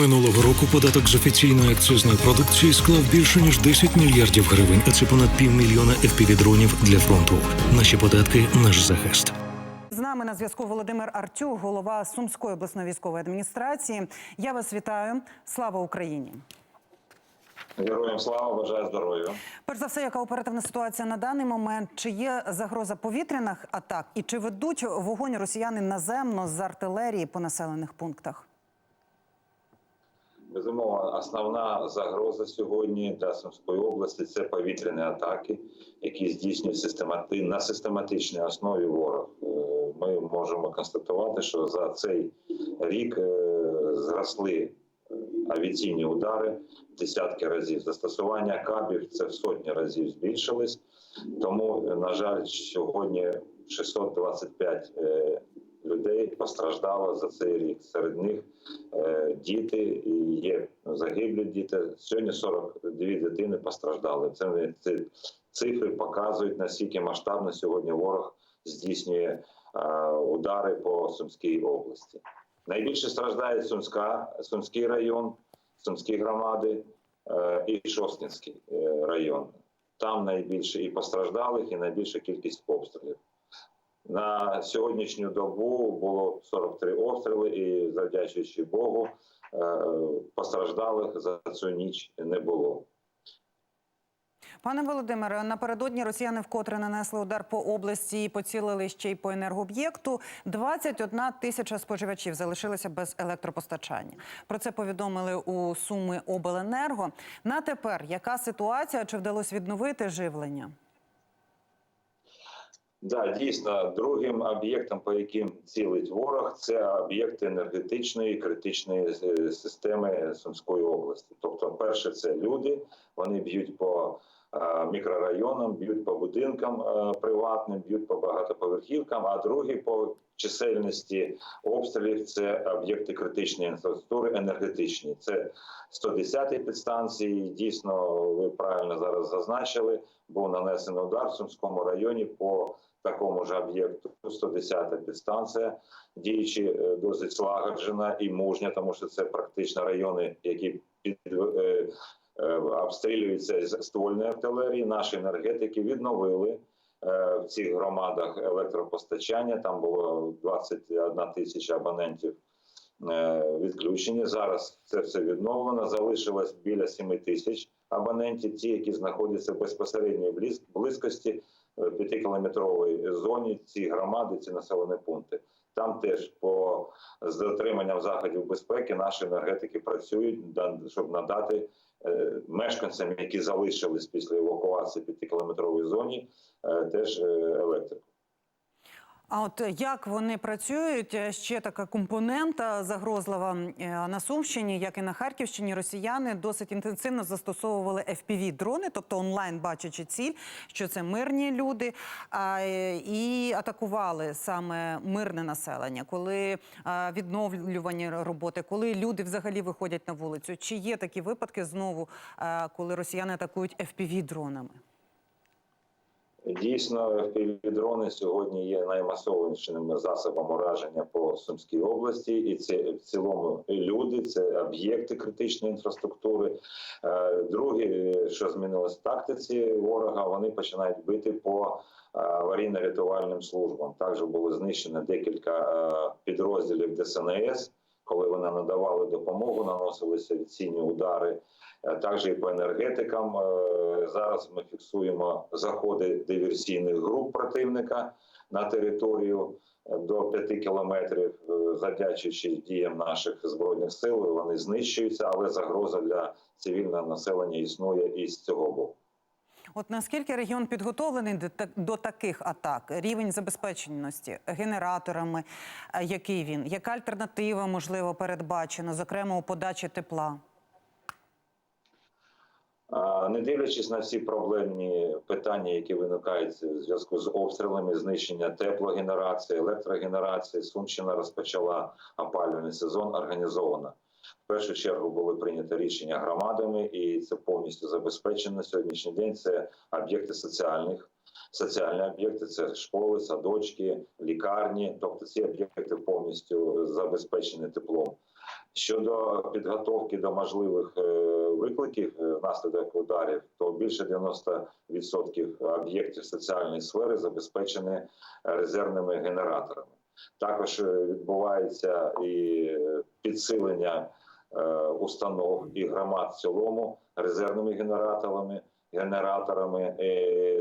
Минулого року податок з офіційної акцизної продукції склав більше ніж 10 мільярдів гривень, а це понад півмільйона FPV-дронів для фронту. Наші податки наш захист. З нами на зв'язку Володимир Артюк, голова Сумської обласної військової адміністрації. Я вас вітаю. Слава Україні! Героям слава, бажаю здоров'я. Перш за все, яка оперативна ситуація на даний момент? Чи є загроза повітряних атак і чи ведуть вогонь росіяни наземно з артилерії по населених пунктах? Безумовно, основна загроза сьогодні для Сумської області це повітряні атаки, які здійснюють системати... на систематичній основі ворог. Е, Ми можемо констатувати, що за цей рік е, зросли е, авіаційні удари десятки разів. Застосування кабів це в сотні разів збільшилось. Тому, на жаль, сьогодні 625 е, людей постраждало за цей рік. Серед них е, діти і є загиблі діти. Сьогодні 42 дитини постраждали. Це цифри показують наскільки масштабно сьогодні ворог здійснює е, удари по Сумській області. Найбільше страждає Сумська, Сумський район, Сумські громади е, і Шостинський район. Там найбільше і постраждалих, і найбільша кількість обстрілів. На сьогоднішню добу було 43 обстріли, і завдячуючи Богу, е, постраждалих за цю ніч не було. Пане Володимире, напередодні росіяни вкотре нанесли удар по області і поцілили ще й по енергооб'єкту. 21 тисяча споживачів залишилися без електропостачання. Про це повідомили у Суми Обленерго. На тепер яка ситуація? Чи вдалося відновити живлення? Да, дійсно, другим об'єктом, по яким цілить ворог, це об'єкти енергетичної критичної системи Сумської області. Тобто, перше, це люди, вони б'ють по мікрорайонам, б'ють по будинкам приватним, б'ють по багатоповерхівкам. А другий по чисельності обстрілів це об'єкти критичної інфраструктури енергетичні. Це 110-й підстанції. Дійсно, ви правильно зараз зазначили. Був нанесений удар в Сумському районі по такому ж об'єкту 110-та підстанція, діючи е, досить злагоджена і мужня, тому що це практично райони, які під е, е, обстрілюються з ствольної артилерії. Наші енергетики відновили е, в цих громадах електропостачання. Там було 21 тисяча абонентів е, відключені. Зараз це все відновлено. Залишилось біля 7 тисяч абонентів, ті, які знаходяться в безпосередньої близькості п'ятикілометрової зоні ці громади, ці населені пункти. Там теж по з дотриманням заходів безпеки наші енергетики працюють, щоб надати е, мешканцям, які залишились після евакуації п'ятикілометрової зоні, е, теж е, електрику. А от як вони працюють? Е, Ще така компонента загрозлива е, на Сумщині, як і на Харківщині. Росіяни досить інтенсивно застосовували fpv дрони тобто онлайн бачачи ціль, що це мирні люди, е, і атакували саме мирне населення, коли е, відновлювані роботи, коли люди взагалі виходять на вулицю. Чи є такі випадки знову, е, коли росіяни атакують fpv дронами? Дійсно, FPV-дрони сьогодні є наймасовішим засобом ураження по Сумській області, і це в цілому люди, це об'єкти критичної інфраструктури. Е, Друге, що змінилось в тактиці ворога, вони починають бити по е, аварійно-рятувальним службам. Також було знищено декілька е, підрозділів ДСНС. Надавали допомогу, наносилися авіаційні удари Е, Також і по енергетикам Е, зараз ми фіксуємо заходи диверсійних груп противника на територію е, до 5 кілометрів, завдячуючи діям наших збройних сил. Вони знищуються, але загроза для цивільного населення існує і з цього боку. От наскільки регіон підготовлений до, таких атак? Рівень забезпеченості генераторами, е, який він? Яка альтернатива можливо передбачена, зокрема у подачі тепла? Не дивлячись на всі проблемні питання, які виникають в зв'язку з обстрілами, знищення теплогенерації, електрогенерації, Сумщина розпочала опалювальний сезон організовано. В першу чергу були прийняті рішення громадами, і це повністю забезпечено сьогоднішній день. Це об'єкти соціальних, соціальні об'єкти, це школи, садочки, лікарні. Тобто ці об'єкти повністю забезпечені теплом. Щодо підготовки до можливих е, викликів е, внаслідок ударів, то більше 90% об'єктів соціальної сфери забезпечені резервними генераторами. Також е, відбувається і підсилення е, установ і громад в цілому резервними генераторами. Генераторами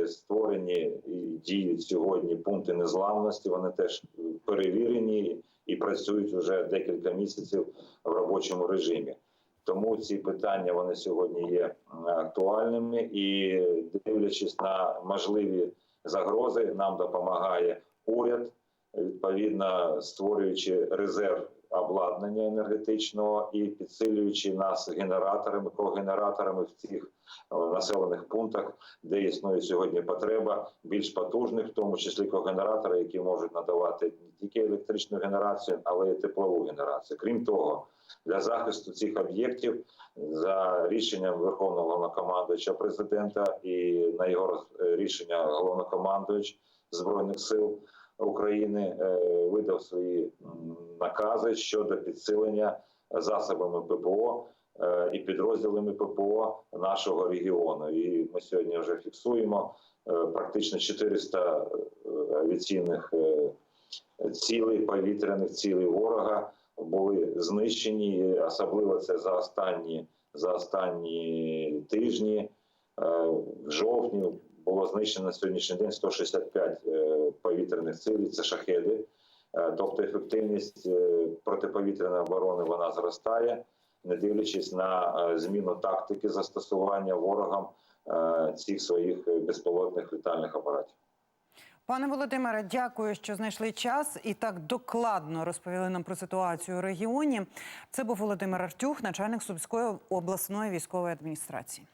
Е, створені і діють сьогодні пункти незламності. Вони теж перевірені і працюють вже декілька місяців в робочому режимі. Тому ці питання вони сьогодні є актуальними і дивлячись на можливі загрози, нам допомагає уряд, відповідно створюючи резерв обладнання енергетичного і підсилюючи нас генераторами, когенераторами в цих е, населених пунктах, де існує сьогодні потреба більш потужних, в тому числі когенератори, які можуть надавати не тільки електричну генерацію, але й теплову генерацію. Крім того, для захисту цих об'єктів за рішенням Верховного Головнокомандуюча президента і на його рішення головнокомандуюч збройних сил України е, видав свої накази щодо підсилення засобами ППО е, і підрозділами ППО нашого регіону. І ми сьогодні вже фіксуємо е, практично 400 авіаційних цілей, повітряних цілей ворога були знищені. Особливо це за останні за останні тижні. В жовтні було знищено на сьогоднішній день 165 е, повітряних цілей. Це шахеди. Е, Тобто ефективність е, протиповітряної оборони вона зростає, не дивлячись на зміну тактики застосування ворогам цих своїх безпілотних літальних апаратів. Пане Володимире, дякую, що знайшли час і так докладно розповіли нам про ситуацію у регіоні. Це був Володимир Артюх, начальник Сумської обласної військової адміністрації.